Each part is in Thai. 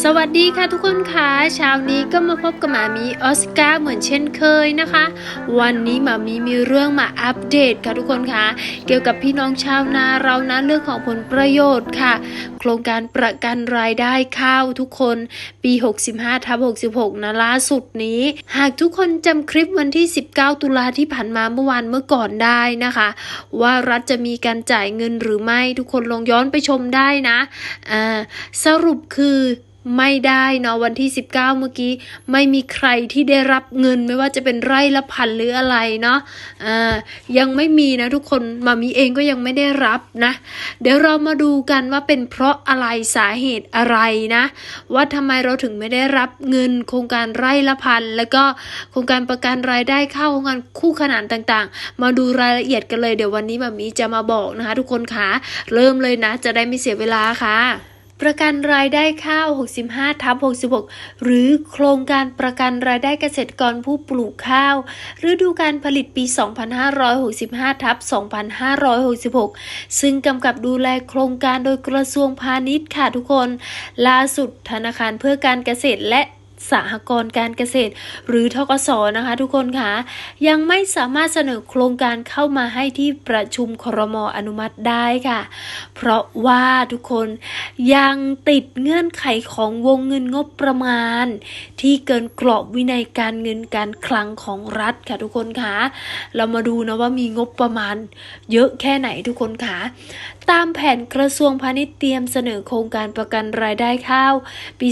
สวัสดีค่ะทุกคนค่ะเช้านี้ก็มาพบกับมามีออสการ์เหมือนเช่นเคยนะคะ วันนี้มามีมีเรื่องมาอัปเดตค่ะทุกคนค่ะเกี่ยวกับพี่น้องชาวนาเรานะเรื่องของผลประโยชน์ค่ะ โครงการประกันรายได้ข้าวทุกคนปี 65ทับ66 นะล่าสุดนี้ หากทุกคนจำคลิปวันที่ 19 ตุลาที่ผ่านมาเมื่อวานเมื่อก่อนได้นะคะ ว่ารัฐจะมีการจ่ายเงินหรือไม่ทุกคนลองย้อนไปชมได้นะอ่าสรุปคือไม่ได้เนาะวันที่ 19 เมื่อกี้ ไม่มีใครที่ได้รับเงินไม่ว่าจะเป็นไร่ละพันหรืออะไรเนาะอ่ายังไม่มีนะทุกคนมามีเองก็ยังไม่ได้รับนะ เดี๋ยวเรามาดูกันว่าเป็นเพราะอะไรสาเหตุอะไรนะ ว่าทำไมเราถึงไม่ได้รับเงินโครงการไร่ละพัน แล้วก็โครงการประกันรายได้เข้าโครงการคู่ขนานต่างๆ มาดูรายละเอียดกันเลยเดี๋ยววันนี้มามีจะมาบอกนะคะ ทุกคนคะเริ่มเลยนะ จะได้ไม่เสียเวลาค่ะ ประกันรายได้ข้าว 65ทับ66 หรือโครงการประกันรายได้เกษตรกรผู้ปลูกข้าว ฤดูการผลิตปี 2565ทับ2566 ซึ่งกำกับดูแลโครงการโดยกระทรวงพาณิชย์ค่ะทุกคน ล่าสุดธนาคารเพื่อการเกษตรและ สหกรณ์การเกษตร หรือทกสนะคะทุกคนคะยังไม่สามารถเสนอโครงการเข้ามาให้ที่ประชุมครมอนุมัติได้ค่ะ เพราะว่าทุกคนยังติดเงื่อนไขของวงเงินงบประมาณ ที่เกินกรอบวินัยการเงินการคลังของรัฐค่ะทุกคนคะเรามาดูนะว่ามีงบประมาณเยอะแค่ไหนทุกคนคะ ตามแผนกระทรวงพาณิชย์เตรียมเสนอโครงการประกันรายได้ข้าว ปี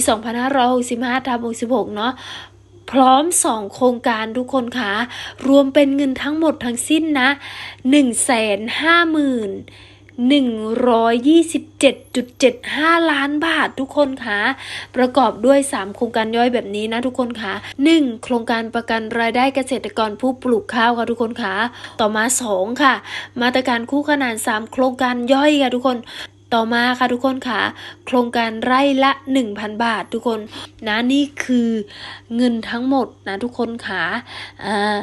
2565ทับ66 เนาะพร้อม 2 โครงการทุกคนคะรวมเป็นเงินทั้งหมดทั้งสิ้นนะ 1 5 0 0 0 127.75 ล้านบาททุกคนคะประกอบด้วย 3 โครงการย่อยแบบนี้นะทุกคนคะ1โครงการประกันรายได้เกษตรกรผู้ปลูกข้าวค่ะทุกคนคะต่อมา 2 ค่ะ มาตรการคู่ขนาน 3 โครงการย่อยค่ะทุกคน ต่อมาค่ะทุกคนค่ะ โครงการไร่ละ 1,000 บาททุกคนนะนี่คือเงินทั้งหมดนะทุกคนค่ะอ่า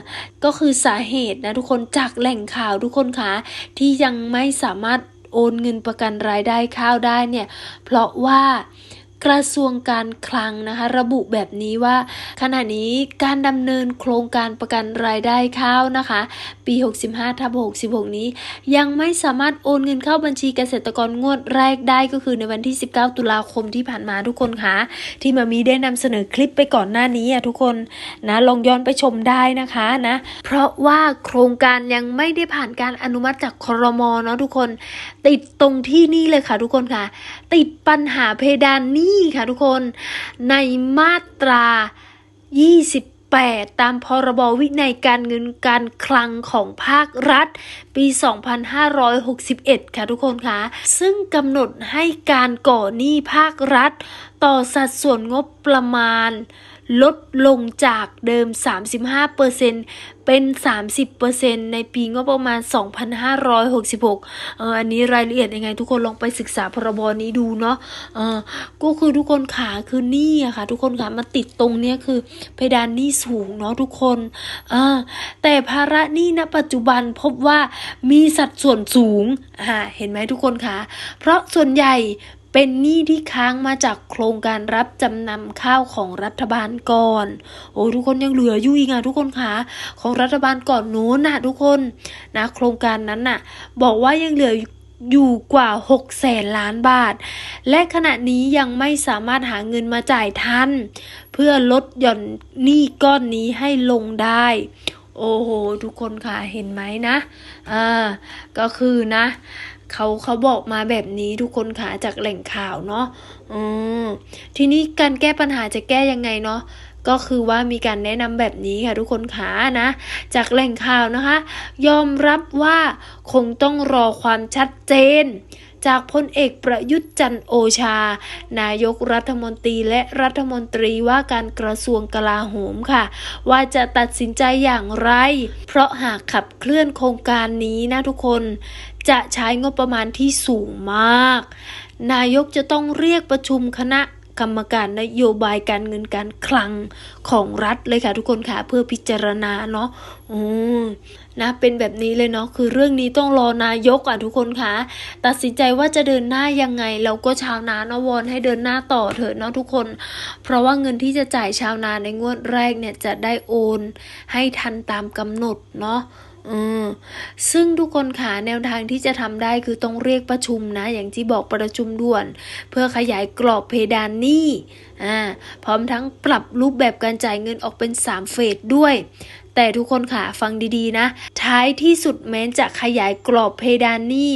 ก็คือสาเหตุนะทุกคนจากแหล่งข่าวทุกคนค่ะที่ยังไม่สามารถโอนเงินประกันรายได้ข้าวได้เนี่ย เพราะว่า กระทรวงการคลังนะคะ ระบุแบบนี้ว่า ขณะนี้การดำเนินโครงการประกันรายได้ข้าวนะคะ ปี 65ทับ66 นี้ ยังไม่สามารถโอนเงินเข้าบัญชีเกษตรกรงวดแรกได้ก็คือในวันที่ 19 ตุลาคมที่ผ่านมาทุกคนคะที่มามีได้นำเสนอคลิปไปก่อนหน้านี้อะทุกคนนะลองย้อนไปชมได้นะคะนะ เพราะว่าโครงการยังไม่ได้ผ่านการอนุมัติจากครมเนาะทุกคน ติดตรงที่นี่เลยค่ะทุกคนค่ะ ติดปัญหาเพดานหนี้ค่ะทุกคนในมาตรา 28 ตามพรบวินัยการเงินการคลังของภาครัฐ ปี 2561 ค่ะทุกคนคะซึ่งกำหนดให้การก่อหนี้ภาครัฐ ต่อสัดส่วนงบประมาณ ลดลงจากเดิม 35%เป็น 30%ในปีงบประมาณ 2566 เอออันนี้รายละเอียดยังไง ทุกคนลองไปศึกษาพรบนี้ดูเนาะ เออก็คือทุกคนขาคือหนี้อะค่ะ ทุกคนขามาติดตรงเนี้ยคือเพดานหนี้สูงเนาะทุกคนอ่าแต่ภาระหนี้ณปัจจุบันพบว่ามีสัดส่วนสูง อ่า เห็นไหมทุกคนคะ เพราะส่วนใหญ่ เป็นหนี้ที่ค้างมาจากโครงการรับจำนำข้าวของรัฐบาลก่อน โอ้ทุกคนยังเหลืออยู่อีกอะทุกคนคะของรัฐบาลก่อนนู้นน่ะ ทุกคนนะโครงการนั้นน่ะ บอกว่ายังเหลืออยู่กว่า6แสนล้านบาท และขณะนี้ยังไม่สามารถหาเงินมาจ่ายทัน เพื่อลดหย่อนหนี้ก้อนนี้ให้ลงได้ โอ้โห ทุกคนค่ะเห็นไหมนะ อ่า ก็คือนะ เขาเขาบอกมาแบบนี้ทุกคนค่ะจากแหล่งข่าวเนาะอืมทีนี้การแก้ปัญหาจะแก้ยังไงเนาะก็คือว่ามีการแนะนำแบบนี้ค่ะทุกคนขานะ จากแหล่งข่าวนะคะ ยอมรับว่าคงต้องรอความชัดเจน จากพลเอกประยุทธ์จันโอชา นายกรัฐมนตรีและรัฐมนตรีว่าการกระทรวงกลาโหมค่ะ ว่าจะตัดสินใจอย่างไร เพราะหากขับเคลื่อนโครงการนี้นะทุกคน จะใช้งบประมาณที่สูงมาก นายกจะต้องเรียกประชุมคณะ กรรมการนโยบายการเงินการคลังของรัฐเลยค่ะทุกคนค่ะเพื่อพิจารณาเนาะอืมนะเป็นแบบนี้เลยเนาะคือเรื่องนี้ต้องรอนายกอะทุกคนค่ะตัดสินใจว่าจะเดินหน้ายังไงเราก็ชาวนาเนาะวอนให้เดินหน้าต่อเถอะเนาะทุกคน เพราะว่าเงินที่จะจ่ายชาวนาในงวดแรกเนี่ยจะได้โอน ให้ทันตามกำหนดเนาะ ซึ่งทุกคนค่ะแนวทางที่จะทำได้คือต้องเรียกประชุมนะ อย่างที่บอกประชุมด่วน เพื่อขยายกรอบเพดานหนี้อ่าพร้อมทั้งปรับรูปแบบการจ่ายเงินออกเป็น 3 เฟสด้วย แต่ทุกคนค่ะฟังดีๆนะ ท้ายที่สุดแม้จะขยายกรอบเพดานหนี้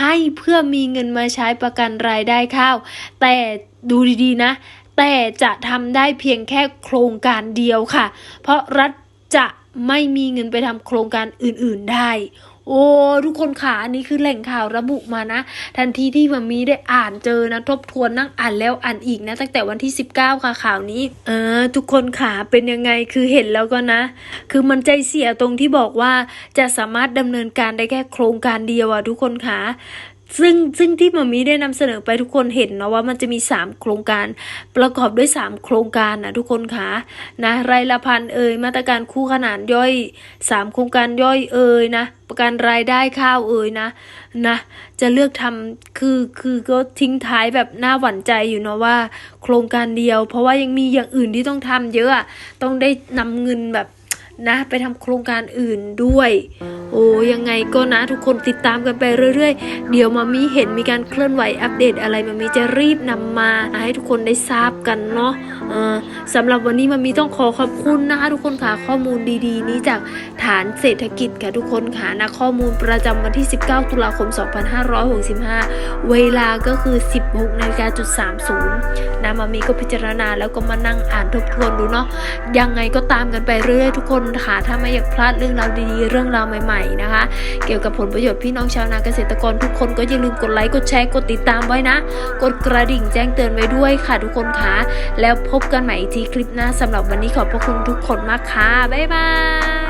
ให้เพื่อมีเงินมาใช้ประกันรายได้ข้าว แต่ดูดีๆนะ แต่จะทำได้เพียงแค่โครงการเดียวค่ะ เพราะรัฐจะ ไม่มีเงินไปทำโครงการอื่นๆได้ โอ้ ทุกคนค่ะอันนี้คือแหล่งข่าวระบุมานะ ทันทีที่มามีได้อ่านเจอนะ ทบทวนนั่งอ่านแล้วอ่านอีกนะ ตั้งแต่วันที่ 19 ค่ะข่าวนี้ เออ ทุกคนค่ะเป็นยังไงคือเห็นแล้วก็นะ คือมันใจเสียตรงที่บอกว่าจะสามารถดำเนินการได้แค่โครงการเดียวอะทุกคนค่ะ ซึ่งซึ่งที่มามีได้นำเสนอไปทุกคนเห็นเนาะว่ามันจะมี 3 โครงการประกอบด้วย 3 โครงการนะทุกคนค่ะนะรายละพันเอ่ยมาตรการคู่ขนานย่อย 3 โครงการย่อยเอ่ยนะประกันรายได้ข้าวเอ่ยนะนะจะเลือกทำคือคือก็ทิ้งท้ายแบบน่าหวั่นใจอยู่เนาะว่า โครงการเดียว เพราะว่ายังมีอย่างอื่นที่ต้องทำเยอะอะต้องได้นำเงินแบบนะไปทำโครงการอื่นด้วย โอ้ยังไงก็นะทุกคนติดตามกันไปเรื่อยๆ เดี๋ยวมามีเห็นมีการเคลื่อนไหวอัปเดตอะไรมามีจะรีบนำมาให้ทุกคนได้ทราบกันเนาะเออสำหรับวันนี้มามีต้องขอขอบคุณนะคะทุกคนค่ะข้อมูลดีๆ นี้จากฐานเศรษฐกิจค่ะทุกคนค่ะนะข้อมูลประจำวันที่ 19 ตุลาคม 2565 เวลาก็คือ 16นาฬิกาจุด30นะมามีก็พิจารณาแล้วก็มานั่งอ่านทบทวนดูเนาะยังไงก็ตามกันไปเรื่อยๆทุกคนค่ะถ้าไม่อยากพลาดเรื่องราวดีๆ เรื่องราวใหม่ๆนะคะ เกี่ยวกับผลประโยชน์พี่น้องชาวนาเกษตรกรทุกคนก็อย่าลืมกดไลค์กดแชร์กดติดตามไว้นะ กดกระดิ่งแจ้งเตือนไว้ด้วยค่ะทุกคนค่ะแล้วพบกันใหม่อีกทีคลิปหน้าสำหรับวันนี้ขอบพระคุณทุกคนมากค่ะบ๊ายบาย